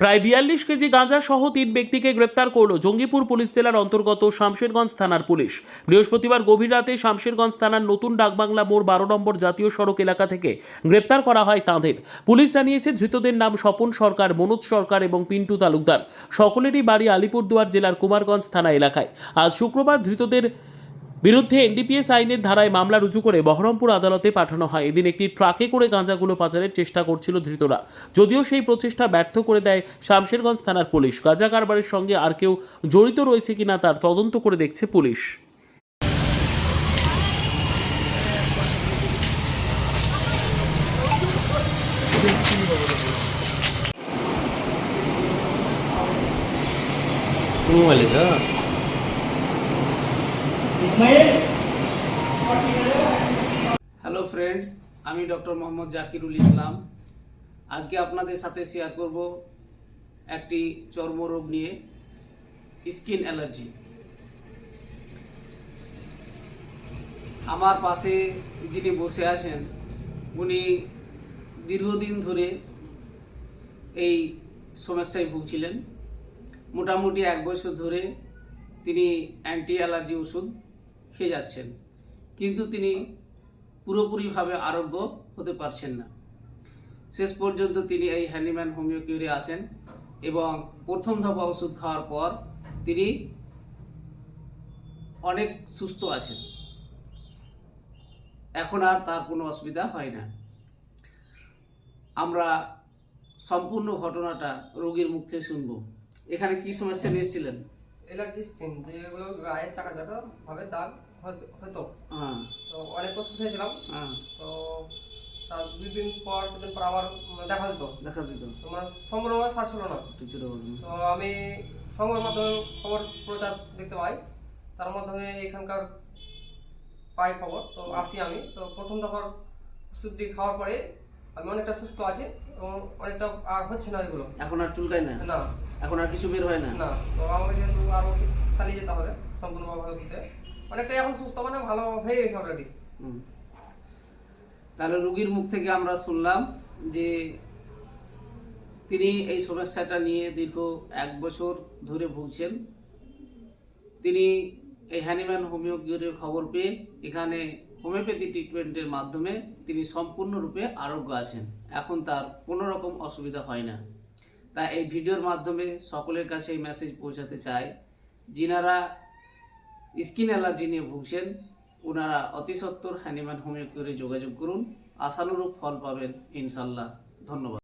প্রায় বিয়াল্লিশ কেজি গাঁজা সহ তিন ব্যক্তিকে গ্রেপ্তার করল জঙ্গিপুর পুলিশ জেলার অন্তর্গত শামশেরগঞ্জ থানার পুলিশ। বৃহস্পতিবার গভীর রাতে শামশেরগঞ্জ থানার নতুন ডাকবাংলা মোড় বারো নম্বর জাতীয় সড়ক এলাকা থেকে গ্রেপ্তার করা হয় তাঁদের। পুলিশ জানিয়েছে, ধৃতদের নাম স্বপন সরকার, মনোজ সরকার এবং পিন্টু তালুকদার। সকলেরই বাড়ি আলিপুরদুয়ার জেলার কুমারগঞ্জ থানা এলাকায়। আজ শুক্রবার ধৃতদের বিরুদ্ধে এনডিপিএস আইনের ধারায় মামলা রুজু করে বহরমপুর আদালতে পাঠানো হয়। এদিন একটি ট্রাকে করে গাঁজাগুলো পাচারের চেষ্টা করছিল ধৃতরা। যদিও সেই প্রচেষ্টা ব্যর্থ করে দেয় শামশেরগঞ্জ থানার পুলিশ। গাঁজা কারবারের সঙ্গে আর কেউ জড়িত রয়েছে কিনা তার তদন্ত করে দেখছে পুলিশ। মোবাইলে হ্যালো ফ্রেন্ডস আমি ডক্টর মোহাম্মদ জাকিরুল ইসলাম। আজকে আপনাদের সাথে শেয়ার করব একটি চর্মরোগ নিয়ে স্কিন অ্যালার্জি আমার পাশে যিনি বসে আছেন, উনি দীর্ঘদিন ধরে এই সমস্যায় ভুগছিলেন। মোটামুটি এক বছর ধরে তিনি অ্যান্টি অ্যালার্জি ওষুধ খেয়ে যাচ্ছেন। কিন্তু তিনি পুরোপুরিভাবে আরোগ্য হতে পারছেন না। শেষ পর্যন্ত তিনি এই হ্যান্ডিম্যান হোমিও কিউরে আসেন এবং প্রথম দফা ওষুধ খাওয়ার পর তিনি অনেক সুস্থ আছেন। এখন আর তার কোনো অসুবিধা হয় না। আমরা সম্পূর্ণ ঘটনাটা রোগীর মুখ থেকে শুনব। এখানে কি সমস্যা নিয়েছিলেন এলার্জি স্কিন যেগুলো গায়ে চাকা চাকা ভাবে দাগ হয়ে- হতো হ্যাঁ। তো অনেক ওষুধ খেয়েছিলাম হ্যাঁ। তো তার দুই দিন পর দুদিন পর আবার দেখা দিত। দেখা দিত। তো মানে সম্পূর্ণভাবে শ্বাস ছিল না। তো আমি সংবাদ মাধ্যমে খবর প্রচার দেখতে পাই। তার মাধ্যমে এখানকার পাই খবর। তো আসি আমি। তো প্রথম দফার ওষুধটি খাওয়ার পরে আমি অনেকটা সুস্থ আছি এবং অনেকটা আর হচ্ছে না এগুলো এখন আর চুলকায় না? না। এখন আর কিছু বের হয় না? না। তো আমাকে যেহেতু আর ওষুধ চালিয়ে যেতে হবে সম্পূর্ণভাবে ভালো অনেকটাই এখন সুস্থ মানে ভালো হয়ে গেছে অলরেডি। তাহলে রুগীর মুখ থেকে আমরা শুনলাম যে তিনি এই সমস্যাটা নিয়ে দীর্ঘ এক বছর ধরে ভুগছেন। তিনি এই হ্যানিম্যান হোমিওপ্যাথির খবর পেয়ে এখানে হোমিওপ্যাথি ট্রিটমেন্টের মাধ্যমে তিনি সম্পূর্ণরূপে আরোগ্য আছেন। এখন তার কোনো রকম অসুবিধা হয় না। তাই এই ভিডিওর মাধ্যমে সকলের কাছে এই মেসেজ পৌঁছাতে চাই। যিনারা স্কিন অ্যালার্জি নিয়ে ভুগছেন ওনারা অতি সত্বর হ্যানিম্যান হোমিওপ্যাথি যোগাযোগ করুন। আশানুরূপ ফল পাবেন ইনশাল্লাহ ধন্যবাদ।